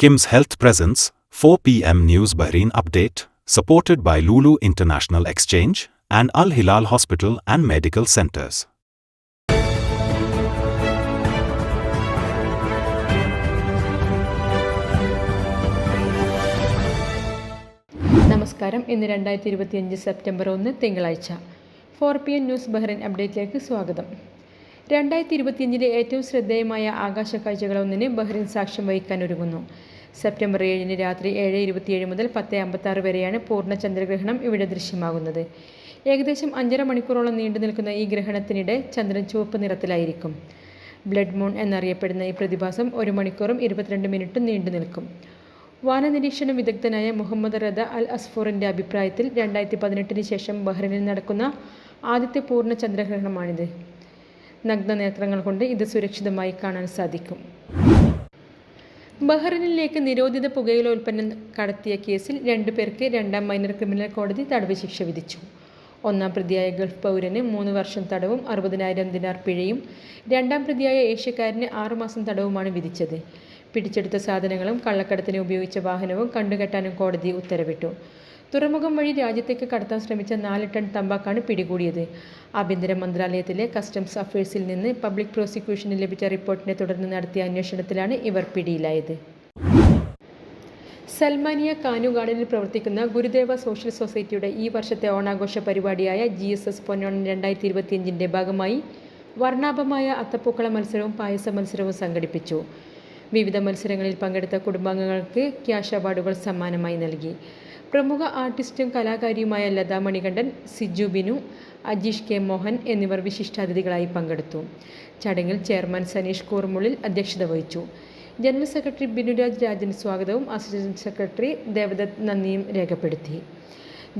Kim's Health Presence, 4 p.m. News Bahrain Update, supported by Lulu International Exchange and Al Hilal Hospital and Medical Centers. നമസ്കാരം ഇന്ന് രണ്ടായിരത്തി ഇരുപത്തിയഞ്ച് September ഒന്ന് തിങ്കളാഴ്ച four P N news Bahrain അപ്ഡേറ്റിലേക്ക് സ്വാഗതം രണ്ടായിരത്തി ഇരുപത്തിയഞ്ചിലെ ഏറ്റവും ശ്രദ്ധേയമായ ആകാശ കാഴ്ചകളൊന്നിന് ബഹ്റൈൻ സാക്ഷ്യം വഹിക്കാൻ ഒരുങ്ങുന്നു സെപ്റ്റംബർ ഏഴിന് രാത്രി ഏഴ് ഇരുപത്തിയേഴ് മുതൽ പത്ത് അമ്പത്താറ് വരെയാണ് പൂർണ ചന്ദ്രഗ്രഹണം ഇവിടെ ദൃശ്യമാകുന്നത്. ഏകദേശം അഞ്ചര മണിക്കൂറോളം നീണ്ടു നിൽക്കുന്ന ഈ ഗ്രഹണത്തിനിടെ ചന്ദ്രൻ ചുവപ്പ് നിറത്തിലായിരിക്കും. ബ്ലഡ് മൂൺ എന്നറിയപ്പെടുന്ന ഈ പ്രതിഭാസം ഒരു മണിക്കൂറും ഇരുപത്തിരണ്ട് മിനിറ്റും നീണ്ടു നിൽക്കും. വാനനിരീക്ഷണ വിദഗ്ധനായ മുഹമ്മദ് റദ അൽ അസ്ഫോറിന്റെ അഭിപ്രായത്തിൽ രണ്ടായിരത്തി പതിനെട്ടിന് ശേഷം ബഹ്റിനിൽ നടക്കുന്ന ആദ്യത്തെ പൂർണ ചന്ദ്രഗ്രഹണമാണിത്. നഗ്ന നേത്രങ്ങൾ കൊണ്ട് ഇത് സുരക്ഷിതമായി കാണാൻ സാധിക്കും. ബഹ്റൈനിലേക്ക് നിരോധിത പുകയില ഉൽപ്പന്നം കടത്തിയ കേസിൽ രണ്ടു പേർക്ക് രണ്ടാം മൈനർ ക്രിമിനൽ കോടതി തടവ് ശിക്ഷ വിധിച്ചു. ഒന്നാം പ്രതിയായ ഗൾഫ് പൗരന് മൂന്ന് വർഷം തടവും അറുപതിനായിരം ദിനാർ പിഴയും. രണ്ടാം പ്രതിയായ ഏഷ്യക്കാരന് ആറുമാസം തടവുമാണ് വിധിച്ചത്. പിടിച്ചെടുത്ത സാധനങ്ങളും കള്ളക്കടത്തിന് ഉപയോഗിച്ച വാഹനവും കണ്ടുകെട്ടാനും കോടതി ഉത്തരവിട്ടു. തുറമുഖം വഴി രാജ്യത്തേക്ക് കടത്താൻ ശ്രമിച്ച നാല് ടൺ തമ്പാക്കാണ് പിടികൂടിയത്. ആഭ്യന്തര മന്ത്രാലയത്തിലെ കസ്റ്റംസ് അഫയേഴ്സിൽ നിന്ന് പബ്ലിക് പ്രോസിക്യൂഷന് ലഭിച്ച റിപ്പോർട്ടിനെ തുടർന്ന് നടത്തിയ അന്വേഷണത്തിലാണ് ഇവർ പിടിയിലായത്. സൽമാനിയ കാനു ഗാർഡനിൽ പ്രവർത്തിക്കുന്ന ഗുരുദേവ സോഷ്യൽ സൊസൈറ്റിയുടെ ഈ വർഷത്തെ ഓണാഘോഷ പരിപാടിയായ ജി എസ് എസ് പൊന്നോണം രണ്ടായിരത്തി ഇരുപത്തിയഞ്ചിന്റെ ഭാഗമായി വർണാഭമായ അത്തപ്പൂക്കള മത്സരവും പായസ മത്സരവും സംഘടിപ്പിച്ചു. വിവിധ മത്സരങ്ങളിൽ പങ്കെടുത്ത കുടുംബാംഗങ്ങൾക്ക് ക്യാഷ് അവാർഡുകൾ സമ്മാനമായി നൽകി. പ്രമുഖ ആർട്ടിസ്റ്റും കലാകാരിയുമായ ലതാ മണികണ്ഠൻ സിജു ബിനു അജീഷ് കെ മോഹൻ എന്നിവർ വിശിഷ്ടാതിഥികളായി പങ്കെടുത്തു. ചടങ്ങിൽ ചെയർമാൻ സനീഷ് കൂർമുള്ളിൽ അധ്യക്ഷത വഹിച്ചു. ജനറൽ സെക്രട്ടറി ബിനുരാജ് രാജൻ സ്വാഗതവും അസിസ്റ്റന്റ് സെക്രട്ടറി ദേവദത്ത് നന്ദിയും രേഖപ്പെടുത്തി.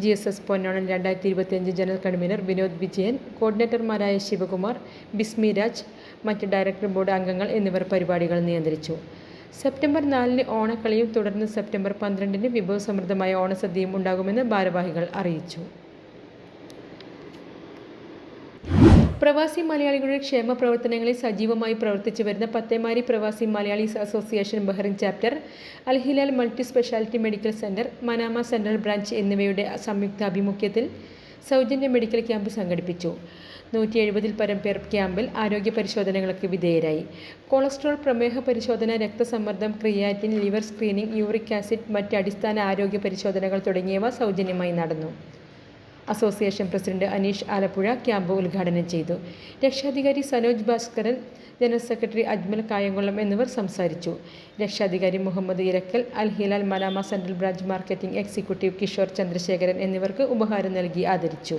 ജി എസ് എസ് പൊന്നോണൻ രണ്ടായിരത്തി ഇരുപത്തിയഞ്ച് ജനറൽ കൺവീനർ വിനോദ് വിജയൻ കോർഡിനേറ്റർമാരായ ശിവകുമാർ ബിസ്മി രാജ് മറ്റ് ഡയറക്ടർ ബോർഡ് അംഗങ്ങൾ എന്നിവർ പരിപാടികൾ നിയന്ത്രിച്ചു. സെപ്റ്റംബർ നാലിന് ഓണക്കളിയും തുടർന്ന് സെപ്റ്റംബർ പന്ത്രണ്ടിന് വിഭവസമൃദ്ധമായ ഓണസദ്യയും ഉണ്ടാകുമെന്ന് ഭാരവാഹികൾ അറിയിച്ചു. പ്രവാസി മലയാളികളുടെ ക്ഷേമ പ്രവർത്തനങ്ങളിൽ സജീവമായി പ്രവർത്തിച്ചു വരുന്ന Pathemari Pravasi Malayalees association Bahrain chapter Al Hilal multi speciality medical centre Manama central branch എന്നിവയുടെ സംയുക്താഭിമുഖ്യത്തിൽ സൗജന്യ മെഡിക്കൽ ക്യാമ്പ് സംഘടിപ്പിച്ചു. നൂറ്റി എഴുപതിൽ പരം പേർ ക്യാമ്പിൽ ആരോഗ്യ പരിശോധനകൾക്ക് വിധേയരായി. കൊളസ്ട്രോൾ പ്രമേഹ പരിശോധന രക്തസമ്മർദ്ദം creatine liver screening uric acid മറ്റ് അടിസ്ഥാന ആരോഗ്യ പരിശോധനകൾ തുടങ്ങിയവ സൗജന്യമായി നടന്നു. Association president Aneesh Alappuzha camp ഉദ്ഘാടനം ചെയ്തു. രക്ഷാധികാരി സനോജ് ഭാസ്കരൻ ജനറൽ സെക്രട്ടറി അജ്മൽ കായംകുളം എന്നിവർ സംസാരിച്ചു. രക്ഷാധികാരി മുഹമ്മദ് ഇരക്കൽ അൽ Hilal മലാമ central branch marketing executive Kishore Chandrasekharan എന്നിവർക്ക് ഉപഹാരം നൽകി ആദരിച്ചു.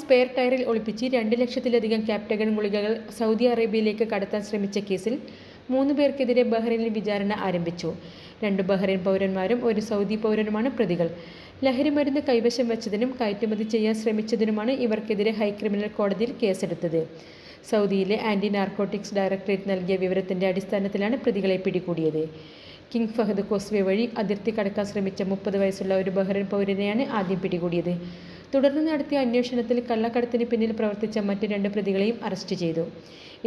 സ്പെയർ ടയറിൽ ഒളിപ്പിച്ച് രണ്ട് ലക്ഷത്തിലധികം ക്യാപ്റ്റഗൺ ഗുളികകൾ സൗദി അറേബ്യയിലേക്ക് കടത്താൻ ശ്രമിച്ച കേസിൽ മൂന്ന് പേർക്കെതിരെ ബഹ്റൈനിൽ വിചാരണ ആരംഭിച്ചു. രണ്ട് ബഹ്റൈൻ പൗരന്മാരും ഒരു സൗദി പൗരനുമാണ് പ്രതികൾ. ലഹരിമരുന്ന് കൈവശം വെച്ചതിനും കയറ്റുമതി ചെയ്യാൻ ശ്രമിച്ചതിനുമാണ് ഇവർക്കെതിരെ ഹൈക്രിമിനൽ കോടതിയിൽ കേസെടുത്തത്. സൗദിയിലെ ആന്റി നാർക്കോട്ടിക്സ് ഡയറക്ടറേറ്റ് നൽകിയ വിവരത്തിന്റെ അടിസ്ഥാനത്തിലാണ് പ്രതികളെ പിടികൂടിയത്. കിങ് ഫഹദ് കോസ്വേ വഴി അതിർത്തി കടക്കാൻ ശ്രമിച്ച മുപ്പത് വയസ്സുള്ള ഒരു ബഹ്റൈൻ പൗരനെയാണ് ആദ്യം പിടികൂടിയത്. തുടർന്ന് നടത്തിയ അന്വേഷണത്തിൽ കള്ളക്കടത്തിന് പിന്നിൽ പ്രവർത്തിച്ച മറ്റ് രണ്ട് പ്രതികളെയും അറസ്റ്റ് ചെയ്തു.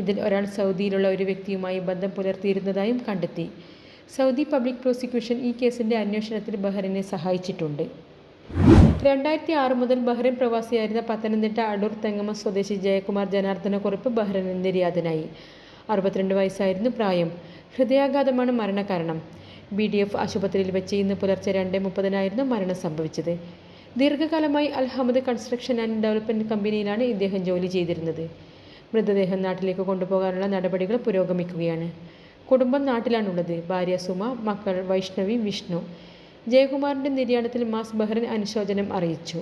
ഇതിൽ ഒരാൾ സൗദിയിലുള്ള ഒരു വ്യക്തിയുമായി ബന്ധം പുലർത്തിയിരുന്നതായും കണ്ടെത്തി. സൗദി പബ്ലിക് പ്രോസിക്യൂഷൻ ഈ കേസിന്റെ അന്വേഷണത്തിൽ ബഹ്റിനെ സഹായിച്ചിട്ടുണ്ട്. രണ്ടായിരത്തി ആറ് മുതൽ ബഹ്റൈൻ പ്രവാസിയായിരുന്ന പത്തനംതിട്ട അടൂർ തെങ്ങമ സ്വദേശി ജയകുമാർ ജനാർദ്ദനക്കുറുപ്പ് ബഹ്റൈനിൽ നിര്യാതനായി അറുപത്തിരണ്ട് വയസ്സായിരുന്നു പ്രായം. ഹൃദയാഘാതമാണ് മരണകാരണം. ബി ഡി എഫ് ആശുപത്രിയിൽ വെച്ച് ഇന്ന് പുലർച്ചെ രണ്ട് മുപ്പതിനായിരുന്നു മരണം സംഭവിച്ചത്. ദീർഘകാലമായി അൽഹമദ് കൺസ്ട്രക്ഷൻ ആൻഡ് ഡെവലപ്മെന്റ് കമ്പനിയിലാണ് ഇദ്ദേഹം ജോലി ചെയ്തിരുന്നത്. മൃതദേഹം നാട്ടിലേക്ക് കൊണ്ടുപോകാനുള്ള നടപടികൾ പുരോഗമിക്കുകയാണ്. കുടുംബം നാട്ടിലാണുള്ളത്. ഭാര്യ സുമ മക്കൾ വൈഷ്ണവി വിഷ്ണു. ജയകുമാറിന്റെ നിര്യാണത്തിൽ മാസ് ബഹ്റിൻ അനുശോചനം അറിയിച്ചു.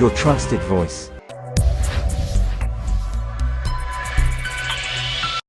your trusted voice.